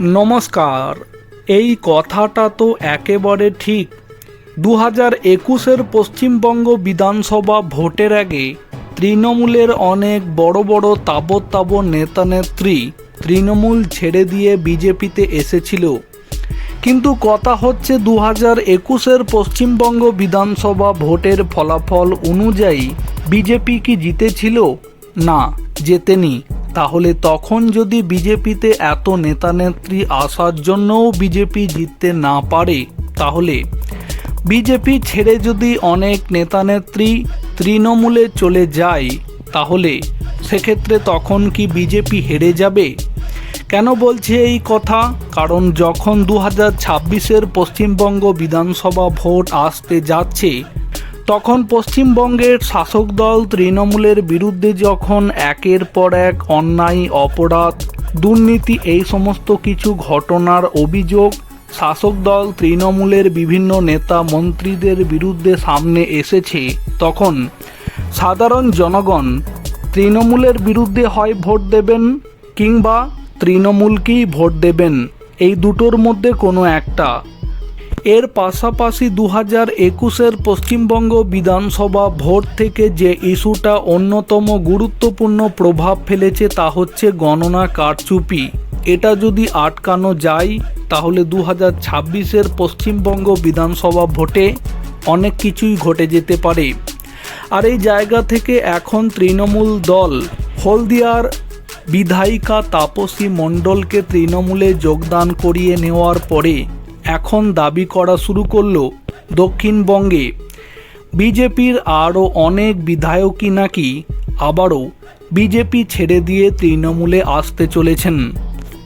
নমস্কার, এই কথাটা তো একেবারে ঠিক। দু হাজার একুশের পশ্চিমবঙ্গ বিধানসভা ভোটের আগে তৃণমূলের অনেক বড় বড় তাবৎ নেতা নেত্রী তৃণমূল ছেড়ে দিয়ে বিজেপিতে এসেছিল। কিন্তু কথা হচ্ছে দু হাজার একুশের পশ্চিমবঙ্গ বিধানসভা ভোটের ফলাফল অনুযায়ী বিজেপি কি জিতেছিল? না, জেতেনি। তাহলে তখন যদি বিজেপিতে এত নেতানেত্রী আসার জন্যও বিজেপি জিততে না পারে, তাহলে? বিজেপি ছেড়ে যদি অনেক নেতানেত্রী তৃণমূলে চলে যায়, তাহলে? সেক্ষেত্রে তখন কি বিজেপি হেরে যাবে? কেন বলছি এই কথা? কারণ যখন দু হাজার ছাব্বিশের পশ্চিমবঙ্গ বিধানসভা ভোট আসতে যাচ্ছে তখন পশ্চিমবঙ্গের শাসক দল তৃণমূলের বিরুদ্ধে যখন একের পর এক অন্যায়, অপরাধ, দুর্নীতি এই সমস্ত কিছু ঘটনার অভিযোগ শাসক দল তৃণমূলের বিভিন্ন নেতা মন্ত্রীদের বিরুদ্ধে সামনে এসেছে, তখন সাধারণ জনগণ তৃণমূলের বিরুদ্ধে হয় ভোট দেবেন কিংবা তৃণমূলকেই ভোট দেবেন, এই দুটোর মধ্যে কোনো একটা। এর পাশাপাশি দু হাজার একুশের পশ্চিমবঙ্গ বিধানসভা ভোট থেকে যে ইস্যুটা অন্যতম গুরুত্বপূর্ণ প্রভাব ফেলেছে তা হচ্ছে গণনা কারচুপি। এটা যদি আটকানো যায়, তাহলে দু হাজার ছাব্বিশের পশ্চিমবঙ্গ বিধানসভা ভোটে অনেক কিছুই ঘটে যেতে পারে। আর এই জায়গা থেকে এখন তৃণমূল দল, হলদিয়ার বিধায়িকা তাপসী মণ্ডলকে তৃণমূলে যোগদান করিয়ে নেওয়ার পরে এখন দাবি করা শুরু করল দক্ষিণবঙ্গে। বিজেপির আরও অনেক বিধায়কই নাকি আবারও বিজেপি ছেড়ে দিয়ে তৃণমূলে আসতে চলেছেন।